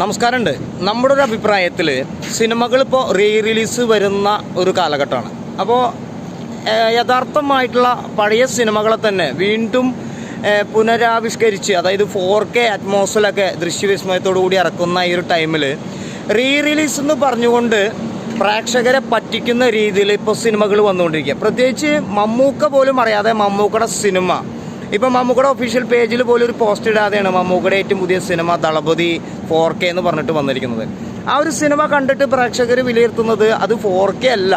നമസ്കാരമുണ്ട്. നമ്മുടെ ഒരു അഭിപ്രായത്തിൽ സിനിമകൾ ഇപ്പോൾ റീ റിലീസ് വരുന്ന ഒരു കാലഘട്ടമാണ്. അപ്പോൾ യഥാർത്ഥമായിട്ടുള്ള പഴയ സിനിമകളെ തന്നെ വീണ്ടും പുനരാവിഷ്കരിച്ച് അതായത് ഫോർ കെ അറ്റ്മോസ്ഫിയറൊക്കെ ദൃശ്യവിസ്മയത്തോടു കൂടി ഇറക്കുന്ന ഈ ഒരു ടൈമിൽ റീ റിലീസ് എന്ന് പറഞ്ഞുകൊണ്ട് പ്രേക്ഷകരെ പറ്റിക്കുന്ന രീതിയിൽ ഇപ്പോൾ സിനിമകൾ വന്നുകൊണ്ടിരിക്കുക. പ്രത്യേകിച്ച് മമ്മൂക്ക പോലും അറിയാതെ മമ്മൂക്കയുടെ സിനിമ ഇപ്പം മമ്മൂക്കയുടെ ഒഫീഷ്യൽ പേജിൽ പോലും ഒരു പോസ്റ്റ് ഇടാതെയാണ് മമ്മൂക്കയുടെ ഏറ്റവും പുതിയ സിനിമ ദളപതി ഫോർ കെ എന്ന് പറഞ്ഞിട്ട് വന്നിരിക്കുന്നത്. ആ ഒരു സിനിമ കണ്ടിട്ട് പ്രേക്ഷകർ വിലയിരുത്തുന്നത് അത് ഫോർ കെ അല്ല.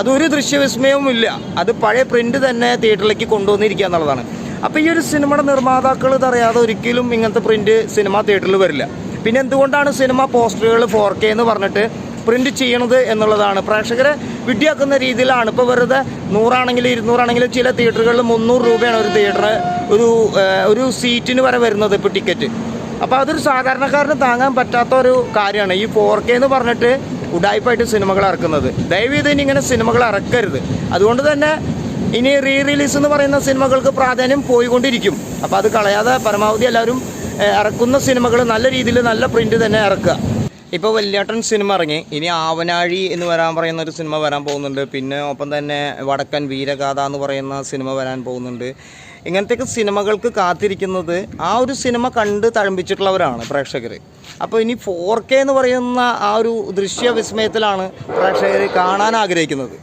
അതൊരു ദൃശ്യവിസ്മയവും ഇല്ല. അത് പഴയ പ്രിന്റ് തന്നെ തിയേറ്ററിലേക്ക് കൊണ്ടുവന്നിരിക്കുക എന്നുള്ളതാണ്. അപ്പോൾ ഈ ഒരു സിനിമയുടെ നിർമ്മാതാക്കൾ ഇതറിയാതെ ഒരിക്കലും ഇങ്ങനത്തെ പ്രിന്റ് സിനിമ തിയേറ്ററിൽ വരില്ല. പിന്നെ എന്തുകൊണ്ടാണ് സിനിമ പോസ്റ്ററുകൾ ഫോർ കെ എന്ന് പറഞ്ഞിട്ട് പ്രിന്റ് ചെയ്യണത് എന്നുള്ളതാണ്. പ്രേക്ഷകരെ വിഡ്ഢിയാക്കുന്ന രീതിയിലാണ്. ഇപ്പോൾ വെറുതെ നൂറാണെങ്കിലും ഇരുന്നൂറാണെങ്കിലും ചില തിയേറ്ററുകളിൽ മുന്നൂറ് രൂപയാണ് ഒരു തിയേറ്റർ ഒരു ഒരു സീറ്റിന് വരെ വരുന്നത് ഇപ്പോൾ ടിക്കറ്റ്. അപ്പോൾ അതൊരു സാധാരണക്കാരന് താങ്ങാൻ പറ്റാത്ത ഒരു കാര്യമാണ്. ഈ ഫോർ കെ എന്ന് പറഞ്ഞിട്ട് ഉടായ്പായിട്ട് സിനിമകൾ ഇറക്കുന്നത്. ദയവീത് ഇനി ഇങ്ങനെ സിനിമകൾ ഇറക്കരുത്. അതുകൊണ്ട് തന്നെ ഇനി റീ റിലീസ് എന്ന് പറയുന്ന സിനിമകൾക്ക് പ്രാധാന്യം പോയിക്കൊണ്ടിരിക്കും. അപ്പോൾ അത് കളയാതെ പരമാവധി എല്ലാവരും ഇറക്കുന്ന സിനിമകൾ നല്ല രീതിയിൽ നല്ല പ്രിന്റ് തന്നെ ഇറക്കുക. ഇപ്പോൾ വല്യാട്ടൻ സിനിമ ഇറങ്ങി. ഇനി ആവനാഴി എന്ന് വരാൻ പറയുന്ന ഒരു സിനിമ വരാൻ പോകുന്നുണ്ട്. പിന്നെ ഒപ്പം തന്നെ വടക്കൻ വീരഗാഥ എന്ന് പറയുന്ന സിനിമ വരാൻ പോകുന്നുണ്ട്. ഇങ്ങനത്തെയൊക്കെ സിനിമകൾക്ക് കാത്തിരിക്കുന്നത് ആ ഒരു സിനിമ കണ്ട് തഴമ്പിച്ചിട്ടുള്ളവരാണ് പ്രേക്ഷകർ അപ്പോൾ ഇനി ഫോർ കെ എന്ന് പറയുന്ന ആ ഒരു ദൃശ്യ വിസ്മയത്തിലാണ് പ്രേക്ഷകർ കാണാൻ ആഗ്രഹിക്കുന്നത്.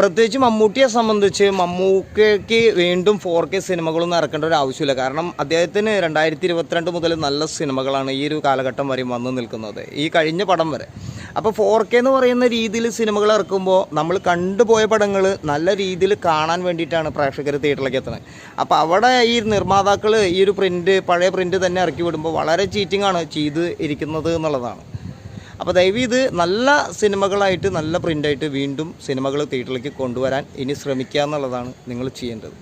പ്രത്യേകിച്ച് മമ്മൂട്ടിയെ സംബന്ധിച്ച് മമ്മൂക്കയ്ക്ക് വീണ്ടും ഫോർ കെ സിനിമകളൊന്നും ഇറക്കേണ്ട ഒരു ആവശ്യമില്ല. കാരണം അദ്ദേഹത്തിന് രണ്ടായിരത്തി ഇരുപത്തിരണ്ട് മുതൽ നല്ല സിനിമകളാണ് ഈ ഒരു കാലഘട്ടം വരെ വന്നു നിൽക്കുന്നത്. ഈ കഴിഞ്ഞ പടം വരെ. അപ്പോൾ ഫോർ കെ എന്ന് പറയുന്ന രീതിയിൽ സിനിമകൾ ഇറക്കുമ്പോൾ നമ്മൾ കണ്ടുപോയ പടങ്ങൾ നല്ല രീതിയിൽ കാണാൻ വേണ്ടിയിട്ടാണ് പ്രേക്ഷകർ തിയേറ്ററിലേക്ക് എത്തുന്നത്. അപ്പോൾ അവിടെ ഈ നിർമ്മാതാക്കൾ ഈ ഒരു പ്രിന്റ് പഴയ പ്രിന്റ് തന്നെ ഇറക്കി വിടുമ്പോൾ വളരെ ചീറ്റിംഗ് ആണ് ചെയ്ത് ഇരിക്കുന്നത് എന്നുള്ളതാണ്. അപ്പോൾ ദയവ് ഇത് നല്ല സിനിമകളായിട്ട് നല്ല പ്രിന്റായിട്ട് വീണ്ടും സിനിമകൾ തിയേറ്ററിലേക്ക് കൊണ്ടുവരാൻ ഇനി ശ്രമിക്കുക എന്നുള്ളതാണ് നിങ്ങൾ ചെയ്യേണ്ടത്.